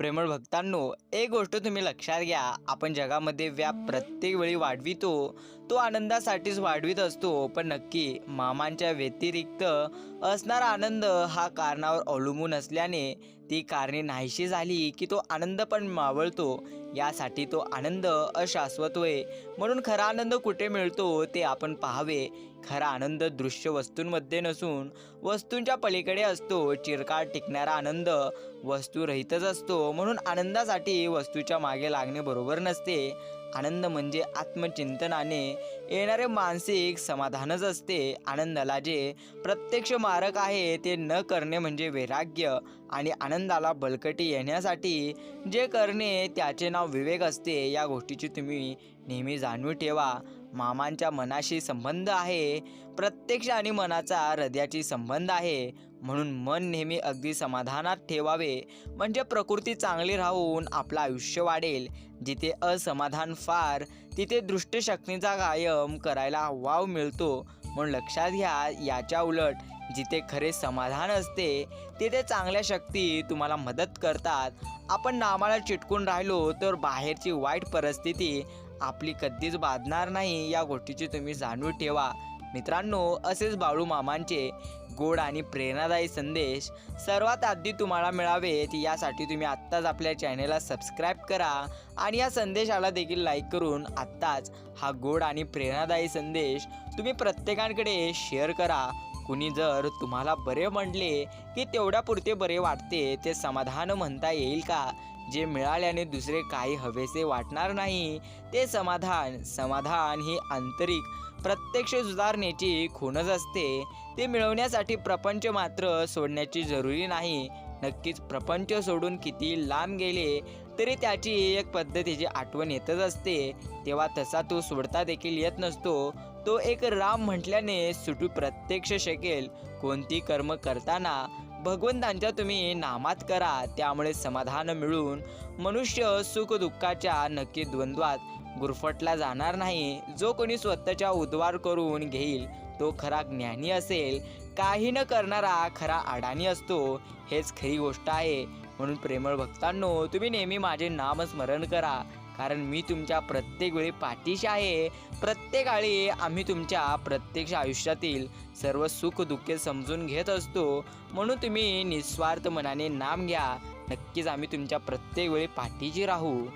प्रेमळ भक्तांनो एक गोष्ट तुम्ही लक्षात घ्या. आपण जगामध्ये व्याप प्रत्येक वेळी वाढवितो. तो आनंदासाठीच वाढवित असतो पण नक्की मामांच्या व्यतिरिक्त असणारा आनंद हा कारणावर अवलंबून असल्याने ती कारणे नाहीशी झाली की तो आनंद पण मावळतो. यासाठी तो आनंद अशाश्वत होय. म्हणून खरा आनंद कुठे मिळतो ते आपण पाहावे. खरा आनंद दृश्य वस्तूंमध्ये नसून वस्तूंच्या पलीकडे असतो. चिरकाळ टिकणारा आनंद वस्तूरहितच असतो. म्हणून आनंदासाठी वस्तूच्या मागे लागणे बरोबर नसते. आनंद म्हणजे आत्मचिंतनाने येणारे मानसिक समाधानच असते. आनंदाला जे प्रत्यक्ष मारक आहे ते न करणे म्हणजे वैराग्य आणि आनंदाला बळकटी येण्यासाठी जे करणे त्याचे नाव विवेक असते. या गोष्टीची तुम्ही नेहमी जाणून ठेवा. मामांच्या मनाशी संबंध आहे. प्रत्यक्ष आणि मनाचा हृदयाची संबंध आहे. म्हणून मन नेहमी अगदी समाधानात ठेवावे. म्हणजे प्रकृती चांगली राहून आपलं आयुष्य वाढेल. जिथे असमाधान फार तिथे दृष्टशक्तीचा कायम करायला वाव मिळतो. म्हणून लक्षात घ्या याच्या उलट जिथे खरे समाधान असते तिथे चांगल्या शक्ती तुम्हाला मदत करतात. आपण नामाला चिटकून राहिलो तर बाहेरची वाईट परिस्थिती आपली कधीच बाधणार नाही. या गोष्टीची तुम्ही जाणून ठेवा. मित्रांनो असेच बाळू मामांचे गोड आणि प्रेरणादायी संदेश सर्वात आधी तुम्हाला मिळावेत. यासाठी तुम्ही आत्ताच आपल्या चॅनेलला सबस्क्राईब करा आणि या संदेशाला देखील लाईक करून आत्ताच हा गोड आणि प्रेरणादायी संदेश तुम्ही प्रत्येकांकडे शेअर करा. कुणी जर तुम्हाला बरे म्हटले की तेवढ्यापुरते बरे वाटते ते समाधान म्हणता येईल का? जे मिळाल्याने दुसरे काही हवेसे वाटणार नाही ते समाधान समाधान ही आंतरिक प्रत्यक्ष सुधारण्याची खूणच असते. ते मिळवण्यासाठी प्रपंच मात्र सोडण्याची जरुरी नाही. नक्कीच प्रपंच सोडून किती लांब गेले तरी त्याची एक पद्धतीची आठवण येतच असते. तेव्हा तसा तो सोडता देखील येत नसतो. तो एक राम म्हटल्याने सुटू प्रत्यक्ष शकेल. कोणती कर्म करताना भगवंतांच्या तुम्ही नामात करा त्यामुळे समाधान मिळून मनुष्य सुखदुःखाच्या नक्की द्वंद्वात गुरफटला जाणार नाही. जो कोणी स्वतःच्या उद्वार करून घेईल तो खरा ज्ञानी असेल काही न करणारा खरा अडाणी असतो. हेच खरी गोष्ट आहे. म्हणून प्रेमळ भक्तांनो तुम्ही नेहमी माझे नामस्मरण करा. कारण मी तुमच्या प्रत्येक वेळी पाठीशी आहे. प्रत्येक वेळी आम्ही तुमच्या प्रत्यक्ष आयुष्यातील सर्व सुख दुःखे समजून घेत असतो. म्हणून तुम्ही निस्वार्थ मनाने नाम घ्या. नक्कीच आम्ही तुमच्या प्रत्येक वेळी पाठीशी राहू.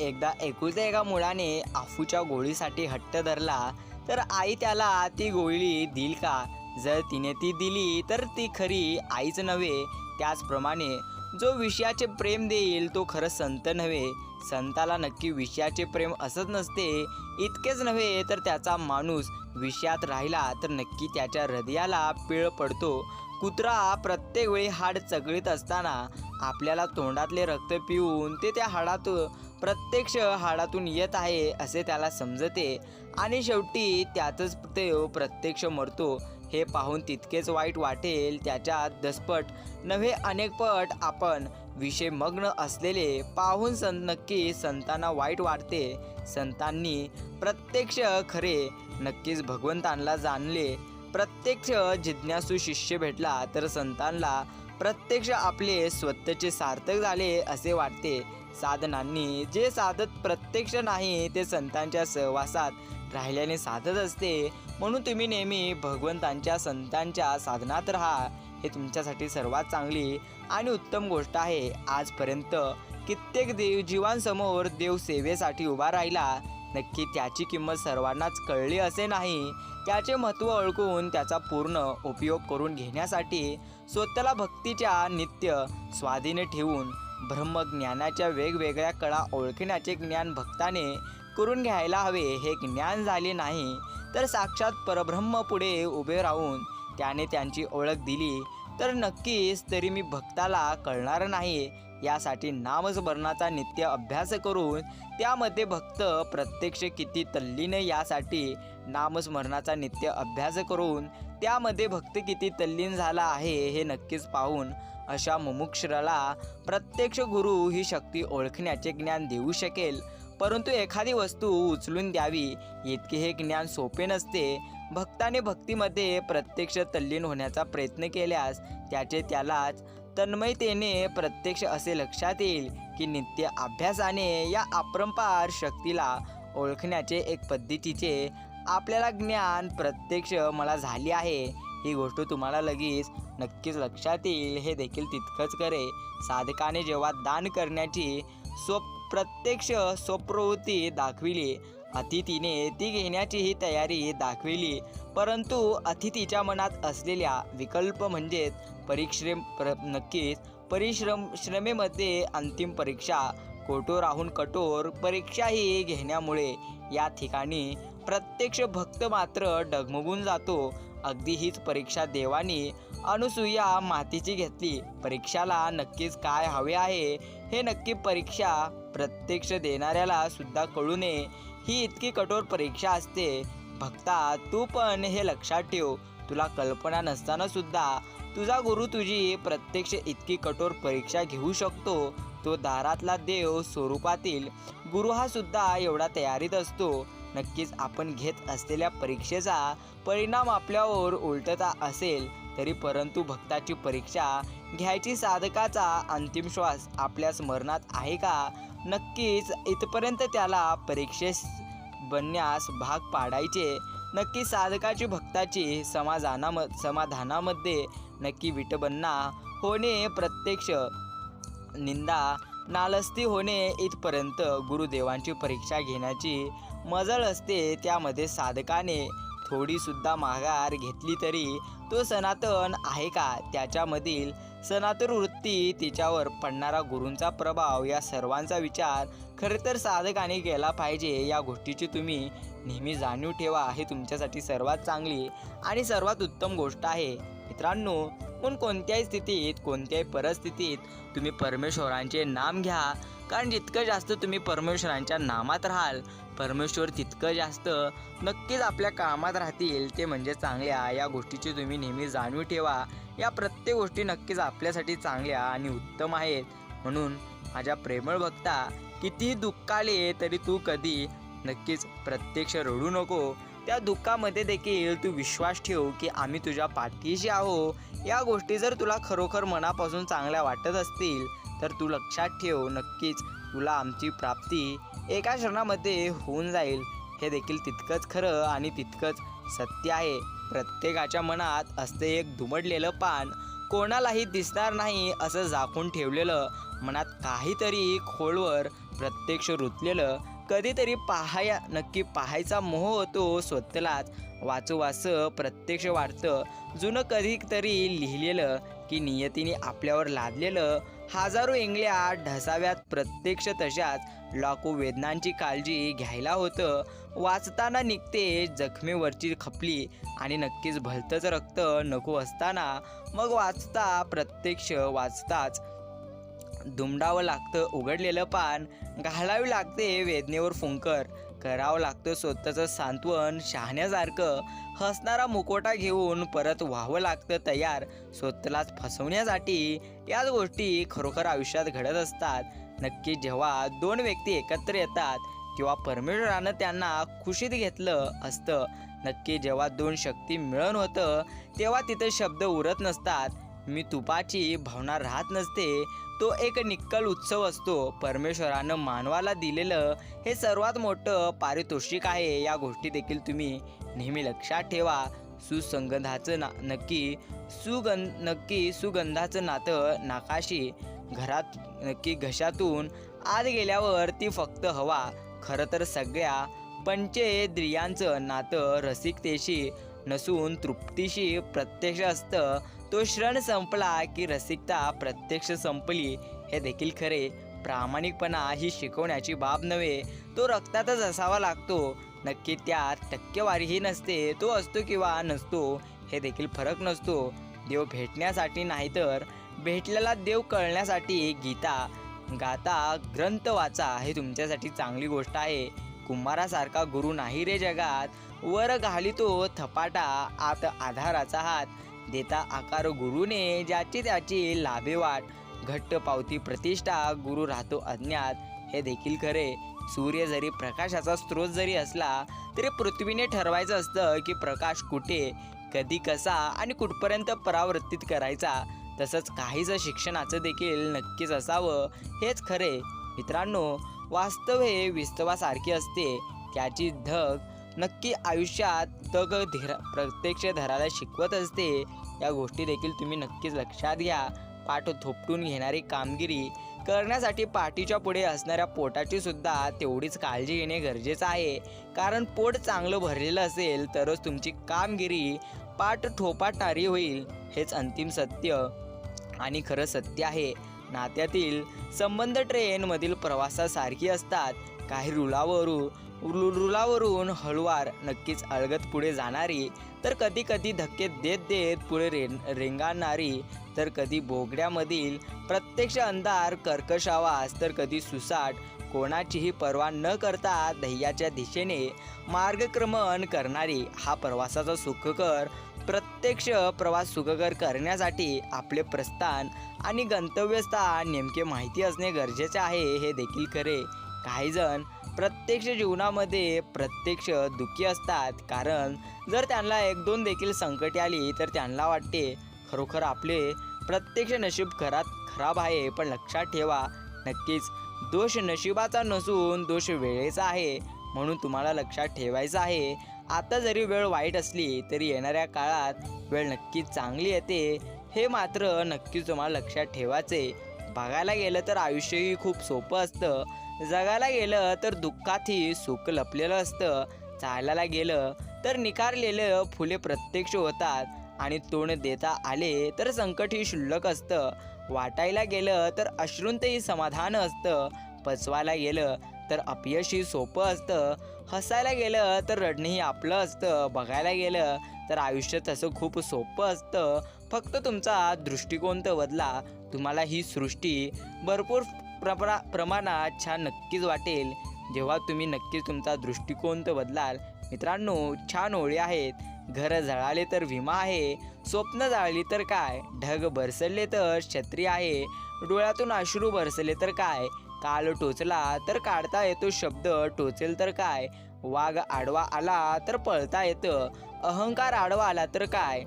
एकदा एकुलत्या एका मुलाने आफूच्या गोळीसाठी हट्ट धरला. तर आई त्याला ती गोळी देईल का? जर तिने ती दिली तर ती खरी आईच नव्हे. त्याचप्रमाणे जो विषयाचे प्रेम देईल तो खरं संत नव्हे. संताला नक्की विषयाचे प्रेम असत नसते. इतकेच नव्हे तर त्याचा माणूस विषयात राहिला तर नक्की त्याच्या हृदयाला पिळ पडतो. कुत्रा प्रत्येक वेळी हाड चगळीत असताना आपल्याला तोंडातले रक्त पिऊन ते त्या हाडात प्रत्यक्ष हाडातून येत आहे असे त्याला समजते. आणि शेवटी त्यातच ते प्रत्यक्ष मरतो. हे पाहून तितकेच वाईट वाटेल त्याच्यात दसपट. नव्हे अनेकपट आपण विषय मग्न असलेले पाहून सं नक्की संतांना वाईट वाटते. संतांनी प्रत्यक्ष खरे नक्कीच भगवंतांना जाणले. प्रत्यक्ष जिज्ञासू शिष्य भेटला तर संतांना प्रत्यक्ष आपले स्वतःचे सार्थक झाले असे वाटते. साधनांनी जे साधत प्रत्यक्ष नाही ते संतांच्या सहवासात राहिल्याने साधत असते. म्हणून तुम्ही नेहमी भगवंतांच्या संतांच्या साधनात राहा. हे तुमच्यासाठी सर्वात चांगली आणि उत्तम गोष्ट आहे. आजपर्यंत कित्येक देव जीवांसमोर देवसेवेसाठी उभा राहिला. नक्की त्याची किंमत सर्वांनाच कळली असे नाही. त्याचे महत्त्व ओळखून त्याचा पूर्ण उपयोग करून घेण्यासाठी स्वतःला भक्तीच्या नित्य स्वाधीने ठेवून ब्रह्मज्ञानाच्या वेगवेगळ्या कळा ओळखण्याचे ज्ञान भक्ताने करून घ्यायला हवे हे ज्ञान झाले नाही तर साक्षात परब्रह्म पुढे उभे राहून त्याने त्यांची ओळख दिली तर नक्कीच तरी मी भक्ताला कळणार नाही यासाठी नामस्मरणाचा नित्य अभ्यास करून त्यामध्ये भक्त प्रत्यक्ष किती तल्लीन यासाठी नामस्मरणाचा नित्य अभ्यास करून त्यामध्ये भक्त किती तल्लीन झाला आहे हे नक्कीच पाहून अशा मुमुक्षराला प्रत्यक्ष गुरु ही शक्ती ओळखण्याचे ज्ञान देऊ शकेल. परंतु एखादी वस्तू उचलून द्यावी इतके हे ज्ञान सोपे नसते. भक्ताने भक्तीमध्ये प्रत्यक्ष तल्लीन होण्याचा प्रयत्न केल्यास त्याचे त्यालाच तन्मयतेने प्रत्यक्ष असे लक्षात येईल की नित्य अभ्यासाने या अपरंपार शक्तीला ओळखण्याचे एक पद्धतीचे आपल्याला ज्ञान प्रत्यक्ष मला झाली आहे. ही गोष्ट तुम्हाला लगेच नक्कीच लक्षात येईल. हे देखील तितकंच करे साधकाने जेव्हा दान करण्याची स्व प्रत्यक्ष स्वप्रवृत्ती दाखविली अतिथीने ती घेण्याचीही तयारी दाखविली. परंतु अतिथीच्या मनात असलेल्या विकल्प म्हणजेच परिश्रम प्र नक्कीच परिश्रम श्रमेमध्ये अंतिम परीक्षा कोटोराहून कठोर परीक्षाही घेण्यामुळे या ठिकाणी प्रत्यक्ष भक्त मात्र डगमगून जातो. अगदी हीच परीक्षा देवानी अनुसूया मातीची घेतली. परीक्षाला नक्कीच काय हवे आहे हे नक्की परीक्षा प्रत्यक्ष देणाऱ्याला सुद्धा कळू नये. ही इतकी कठोर परीक्षा असते. भक्ता तू पण हे लक्षात ठेव. तुला कल्पना नसताना सुद्धा तुझा गुरु तुझी प्रत्यक्ष इतकी कठोर परीक्षा घेऊ शकतो. तो दारातला देव स्वरूपातील गुरु हा सुद्धा एवढा तयारीत असतो. नक्कीच आपण घेत असलेल्या परीक्षेचा परिणाम आपल्यावर उलटता असेल तरी परंतु भक्ताची परीक्षा घ्यायची साधकाचा अंतिम श्वास आपल्या स्मरणात आहे का? नक्कीच इथपर्यंत त्याला परीक्षेस बनण्यास भाग पाडायचे. नक्की साधकाची भक्ताची समाधानाम समाधानामध्ये नक्की विटबन्ना होणे प्रत्यक्ष निंदा नालस्ती होणे इथपर्यंत गुरुदेवांची परीक्षा घेण्याची मजल असते. त्यामध्ये साधकाने थोडीसुद्धा माघार घेतली तरी तो सनातन आहे का? त्याच्यामधील सनातन वृत्ती तिच्यावर पडणारा गुरूंचा प्रभाव या सर्वांचा विचार खरे तर साधकाने केला पाहिजे. या गोष्टीची तुम्ही नेहमी जाणीव ठेवा. हे तुमच्यासाठी सर्वात चांगली आणि सर्वात उत्तम गोष्ट आहे. मित्रांनो पण कोणत्याही स्थितीत कोणत्याही परिस्थितीत तुम्ही परमेश्वरांचे नाम घ्या. कारण जितकं जास्त तुम्ही परमेश्वरांच्या नामात राहाल परमेश्वर तितकं जास्त नक्कीच आपल्या कामात राहतील. ते म्हणजे चांगल्या. या गोष्टीची तुम्ही नेहमी जाणीव ठेवा. या प्रत्येक गोष्टी नक्कीच आपल्यासाठी चांगल्या आणि उत्तम आहेत. म्हणून माझ्या प्रेमळ भक्ता कितीही दुःख आले तरी तू कधी नक्कीच प्रत्यक्ष रडू नको. त्या दुःखामध्ये देखील तू विश्वास ठेव की आम्ही तुझ्या पाठीशी आहो या गोष्टी जर तुला खरोखर मनापासून चांगल्या वाटत असतील तर तू लक्षात ठेव नक्कीच तुला आमची प्राप्ती एका क्षणामध्ये होऊन जाईल. हे देखील तितकंच खरं आणि तितकंच सत्य आहे. प्रत्येकाच्या मनात असते एक दुमडलेलं पान. कोणालाही दिसणार नाही असं झाकून ठेवलेलं मनात काहीतरी खोलवर प्रत्यक्ष रुतलेलं कधीतरी पाहाया नक्की पाहायचा मोह होतो स्वतःलाच. वाचू प्रत्यक्ष वाटतं. जुनं कधीतरी लिहिलेलं की नियतीने आपल्यावर लादलेलं हजारो इंगल्या ढसाव्यात प्रत्यक्ष तशाच लाखो वेदनांची काळजी घ्यायला होतं. वाचताना निघते जखमेवरची खपली आणि नक्कीच भलतंच रक्त नको असताना मग वाचता प्रत्यक्ष वाचताच दुमडावं लागतं उघडलेलं पान घालावी लागते वेदनेवर फुंकर. करावं लागतं स्वतःचं सांत्वन शहाण्यासारखं. हसणारा मुकोटा घेऊन परत व्हावं लागतं तयार. स्वतःलाच फसवण्यासाठी याच गोष्टी खरोखर आयुष्यात घडत असतात. नक्की जेव्हा दोन व्यक्ती एकत्र येतात किंवा परमेश्वरानं त्यांना खुशीत घेतलं असतं. नक्की जेव्हा दोन शक्ती मिळून होतं तेव्हा तिथे शब्द उरत नसतात. मी तुपाची भावना राहत नसते. तो एक निक्कल उत्सव असतो. परमेश्वरानं मानवाला दिलेलं हे सर्वात मोठं पारितोषिक आहे या गोष्टी देखील तुम्ही नेहमी लक्षात ठेवा. सुसंगंधाचं ना नक्की सुगं नक्की सुगंधाचं नातं नाकाशी घरात नक्की घशातून आत गेल्यावर ती फक्त हवा. खरं तर सगळ्या पंचेंद्रियांचं नातं रसिकतेशी नसून तृप्तीशी प्रत्यक्ष असतं. तो क्षण संपला की रसिकता प्रत्यक्ष संपली हे देखील खरे. प्रामाणिकपणा ही शिकवण्याची बाब नव्हे तो रक्तातच असावा लागतो. नक्की त्यात टक्केवारीही नसते तो असतो किंवा नसतो हे देखील फरक नसतो. देव भेटण्यासाठी नाही तर भेटलेला देव कळण्यासाठी गीता गाता ग्रंथ वाचा हे तुमच्यासाठी चांगली गोष्ट आहे. कुंभारासारखा गुरु नाही रे जगात. वर घालितो थपाटा आत आधाराचा हात. देता आकार गुरुने ज्याची त्याची लाभे वाट घट्ट पावती प्रतिष्ठा गुरु राहतो अज्ञात. हे देखील खरे. सूर्य जरी प्रकाशाचा स्रोत जरी असला तरी पृथ्वीने ठरवायचं असतं की प्रकाश कुठे कधी कसा आणि कुठपर्यंत परावर्तित करायचा. तसंच काहीचं शिक्षणाचं देखील नक्कीच असावं हेच खरे. मित्रांनो वास्तव हे विस्तवासारखे असते. त्याची धग नक्की आयुष्यात तग धीरा प्रत्यक्ष धराला शिकवत असते या गोष्टी देखील तुम्ही नक्कीच लक्षात घ्या. पाठ थोपटून घेणारी कामगिरी करण्यासाठी पाठीच्या पुढे असणाऱ्या पोटाची सुद्धा तेवढीच काळजी घेणे गरजेचं आहे. कारण पोट चांगलं भरलेलं असेल तरच तुमची कामगिरी पाठ ठोपाटणारी होईल. हेच अंतिम सत्य आणि खरं सत्य आहे. नात्यातील संबंध ट्रेनमधील प्रवासासारखी असतात. काही रुलावरू रुलावरून हळुवार नक्कीच अळगत पुढे जाणारी तर कधी कधी धक्के देत देत पुढे रे रेंगाळणारी तर कधी बोगड्यामधील प्रत्यक्ष अंधार कर्कश आवाज तर कधी सुसाट कोणाचीही पर्वा न करता ध्येयाच्या दिशेने मार्गक्रमण करणारी हा प्रवासाचा सुखकर प्रत्यक्ष प्रवास सुखकर करण्यासाठी आपले प्रस्थान आणि गंतव्यस्थान नेमके माहिती असणे गरजेचे आहे हे देखील खरे. काहीजण प्रत्यक्ष जीवनामध्ये प्रत्यक्ष दुःखी असतात. कारण जर त्यांना एक दोन देखील संकटे आली तर त्यांना वाटते खरोखर आपले प्रत्यक्ष नशीब खरात खराब आहे. पण लक्षात ठेवा नक्कीच दोष नशिबाचा नसून दोष वेळेचा आहे. म्हणून तुम्हाला लक्षात ठेवायचं आहे आता जरी वेळ वाईट असली तरी येणाऱ्या काळात वेळ नक्कीच चांगली येते. हे मात्र नक्कीच तुम्हाला लक्षात ठेवायचे बघायला गेलं तर आयुष्यही खूप सोपं असतं. जगायला गेलं तर दुःखातही सुख लपलेलं असतं. चालायला गेलं तर निकारलेलं फुले प्रत्यक्ष होतात आणि तोंड देता आले तर संकटही शुल्लक असतं. वाटायला गेलं तर अश्रूंतही समाधान असतं. पचवायला गेलं तर अपयशही सोपं असतं. हसायला गेलं तर रडणंही आपलं असतं. बघायला गेलं तर आयुष्य तसं खूप सोपं असतं. फक्त तुमचा दृष्टिकोन तर बदला. तुम्हाला ही सृष्टी भरपूर प्रपरा प्रमाणात छान नक्कीच वाटेल. जेव्हा तुम्ही नक्कीच तुमचा दृष्टिकोन तर बदलाल. मित्रांनो छान ओळी आहेत. घर जळाले तर विमा आहे. स्वप्न जाळली तर काय? ढग बरसले तर छत्री आहे. डोळ्यातून अश्रू बरसले तर काय? काल टोचला तर काढता येतो शब्द. टोचेल तर काय? वाघ आडवा आला तर पळता येतं. अहंकार आडवा आला तर काय?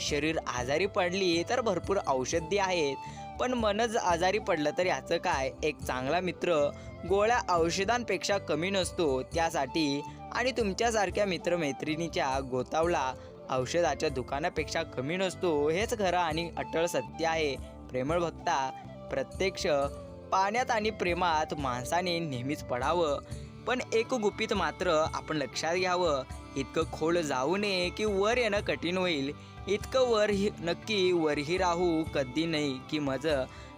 शरीर आजारी पडली तर भरपूर औषधी आहेत. पण मनच आजारी पडलं तर याचं काय? एक चांगला मित्र गोळ्या औषधांपेक्षा कमी नसतो त्यासाठी आणि तुमच्यासारख्या मित्रमैत्रिणीच्या गोतावला औषधाच्या दुकानापेक्षा कमी नसतो हेच खरं आणि अटळ सत्य आहे. प्रेमळ भक्ता प्रत्यक्ष पाण्यात आणि प्रेमात माणसाने नेहमीच पडावं पण एक गुपित मात्र आपण लक्षात घ्यावं. इतकं खोल जाऊ नये की वर येणं कठीण होईल. इतकं वर ही नक्की वरही राहू कधी नाही की मज.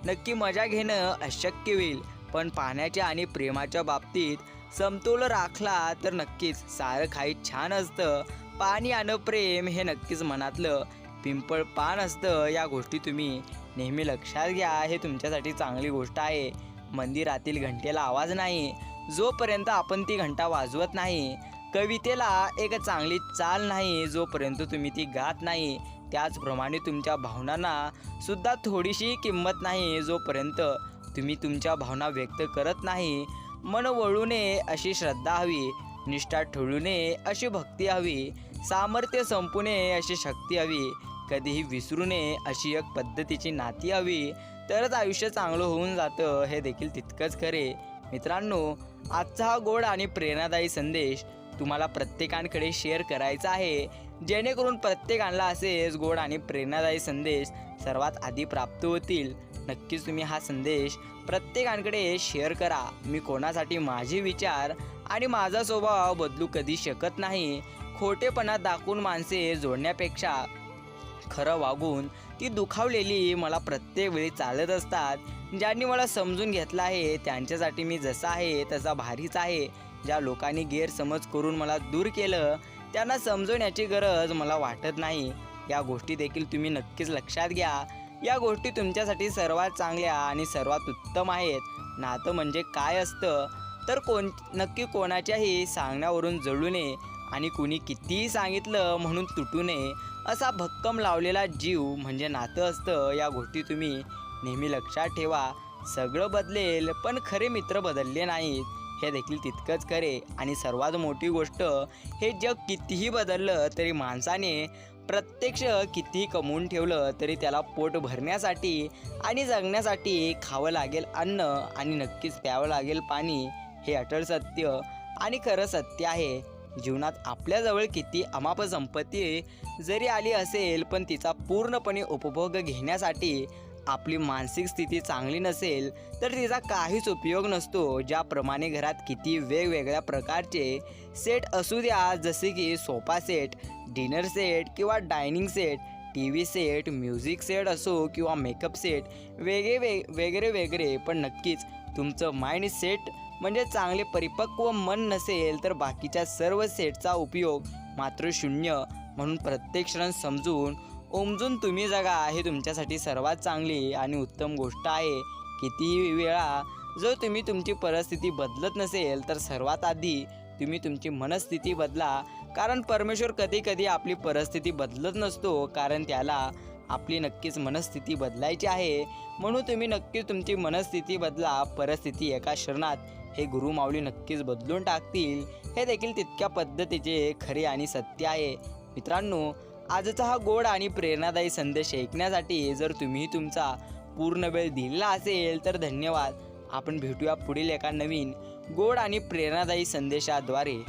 नक्की मजा घेणं अशक्य होईल. पण पाण्याच्या आणि प्रेमाच्या बाबतीत समतोल राखला तर नक्कीच सारं काही छान असतं. पाणी आणि प्रेम हे नक्कीच मनातलं पिंपळ पान असतं या गोष्टी तुम्ही नेहमी लक्षात घ्या. हे तुमच्यासाठी चांगली गोष्ट आहे. मंदिरातील घंटेला आवाज नाही. जोपर्यंत आपण ती घंटा वाजवत नाही कवितेला एक चांगली चाल नाही जोपर्यंत तुम्ही ती गात नाही. त्याचप्रमाणे तुमच्या भावनांना सुद्धा थोडीशी किंमत नाही जोपर्यंत तुम्ही तुमच्या भावना व्यक्त करत नाही. मन वळू नये अशी श्रद्धा हवी निष्ठा ठेवू नये अशी भक्ती हवी सामर्थ्य संपू नये अशी शक्ती हवी कधीही विसरू नये अशी एक पद्धतीची नाती हवी तरच आयुष्य चांगलं होऊन जातं हे देखील तितकंच खरे. मित्रांनो आजचा हा गोड आणि प्रेरणादायी संदेश तुम्हाला प्रत्येकांकडे शेअर करायचा आहे. जेणेकरून प्रत्येकांना असेच गोड आणि प्रेरणादायी संदेश सर्वात आधी प्राप्त होतील. नक्कीच तुम्ही हा संदेश प्रत्येकांकडे शेअर करा. मी कोणासाठी माझे विचार आणि माझा स्वभाव बदलू कधी शकत नाही. खोटेपणा दाखवून माणसे जोडण्यापेक्षा खरं वागून ती दुखावलेली मला प्रत्येक वेळी चालत असतात. ज्यांनी मला समजून घेतलं आहे त्यांच्यासाठी मी जसा आहे तसा भारीच आहे. ज्या लोकांनी गैरसमज करून मला दूर केलं त्यांना समजवण्याची गरज मला वाटत नाही. या गोष्टी देखील तुम्ही नक्कीच लक्षात घ्या. या गोष्टी तुमच्यासाठी सर्वात चांगल्या आणि सर्वात उत्तम आहेत. नातं म्हणजे काय असतं तर कोण नक्की कोणाच्याही सांगण्यावरून जळू नये आणि कुणी कितीही सांगितलं म्हणून तुटू नये असा भक्कम लावलेला जीव म्हणजे नातं असतं. या गोष्टी तुम्ही नेहमी लक्षात ठेवा. सगळं बदलेल पण खरे मित्र बदलले नाहीत. हे देखील तितकंच खरे आणि सर्वात मोठी गोष्ट हे जग कितीही बदललं तरी माणसाने प्रत्यक्ष कितीही कमवून ठेवलं तरी त्याला पोट भरण्यासाठी आणि जगण्यासाठी खावं लागेल अन्न आणि नक्कीच प्यावं लागेल पाणी हे अटळ सत्य आणि खरं सत्य आहे. जीवनात आपल्याजवळ किती अमाप संपत्ती जरी आली असेल पण तिचा पूर्णपणे उपभोग घेण्यासाठी आपली मानसिक स्थिती चांगली नसेल तर तिचा काहीच उपयोग नसतो. ज्याप्रमाणे घरात किती वेगवेगळ्या प्रकारचे सेट असू द्या जसे की सोफा सेट डिनर सेट किंवा dining set T V set music set असो किंवा मेकअप सेट वेगळे वेग वगैरे वगैरे पण नक्कीच तुमचं माइंड सेट म्हणजे चांगले परिपक्व मन नसेल तर बाकीच्या सर्व सेटचा उपयोग मात्र शून्य. म्हणून प्रत्येक क्षण समजून ओमजून तुम्ही जगा हे तुमच्यासाठी सर्वात चांगली आणि उत्तम गोष्ट आहे. कितीही वेळा जर तुम्ही तुमची परिस्थिती बदलत नसेल तर सर्वात आधी तुम्ही तुमची मनस्थिती बदला. कारण परमेश्वर कधी कधी आपली परिस्थिती बदलत नसतो कारण त्याला आपली नक्कीच मनस्थिती बदलायची आहे. म्हणून तुम्ही नक्कीच तुमची मनस्थिती बदला परिस्थिती एका क्षणात हे गुरु माऊली नक्कीच बदलून टाकतील. हे देखील तितक्या पद्धतीचे खरे आणि सत्य आहे. मित्रांनो आजचा हा गोड आणि प्रेरणादायी संदेश ऐकण्यासाठी जर तुम्ही तुमचा पूर्ण वेळ दिला असेल तर धन्यवाद. आपण भेटूया पुढील एका नवीन गोड आणि प्रेरणादायी संदेशाद्वारे.